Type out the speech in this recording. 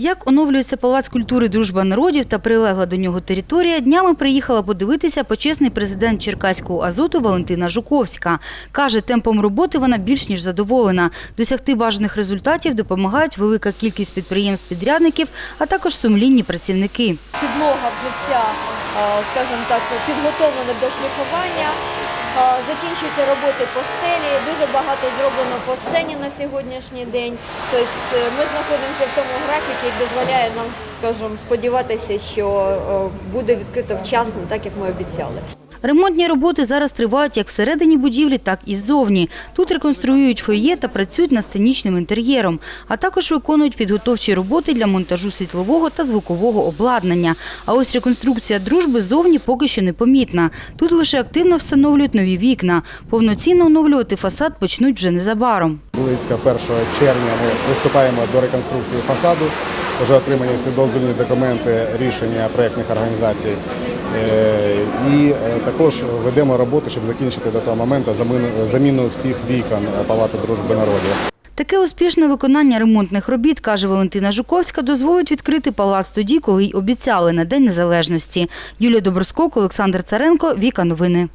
Як оновлюється палац культури Дружба народів та прилегла до нього територія, днями приїхала подивитися почесний президент Черкаського азоту Валентина Жуковська. Каже, темпом роботи вона більш ніж задоволена. Досягти бажаних результатів допомагають велика кількість підприємств-підрядників, а також сумлінні працівники. підлога вже вся, скажімо так, підготовлена до шліфування. Е, Закінчуються роботи по стелі, дуже багато зроблено по сцені на сьогоднішній день. Тобто е, ми знаходимося в тому графіку, який дозволяє нам, скажімо, сподіватися, що е, буде відкрито вчасно, так як ми обіцяли. Ремонтні роботи зараз тривають як всередині будівлі, так і ззовні. Тут реконструюють фоє та працюють над сценічним інтер'єром, а також виконують підготовчі роботи для монтажу світлового та звукового обладнання. А ось реконструкція дружби ззовні поки що не помітна. Тут лише активно встановлюють нові вікна. Повноцінно оновлювати фасад почнуть вже незабаром. Близько 1 червня ми приступаємо до реконструкції фасаду. Вже отримані всі дозвільні документи, рішення проєктних організацій. Е, І е, також ведемо роботу, щоб закінчити до того моменту заміну- всіх вікон Палацу дружби народів. Таке успішне виконання ремонтних робіт, каже Валентина Жуковська, дозволить відкрити палац тоді, коли й обіцяли на День Незалежності. Юлія Доброскок, Олександр Царенко, Віка Новини.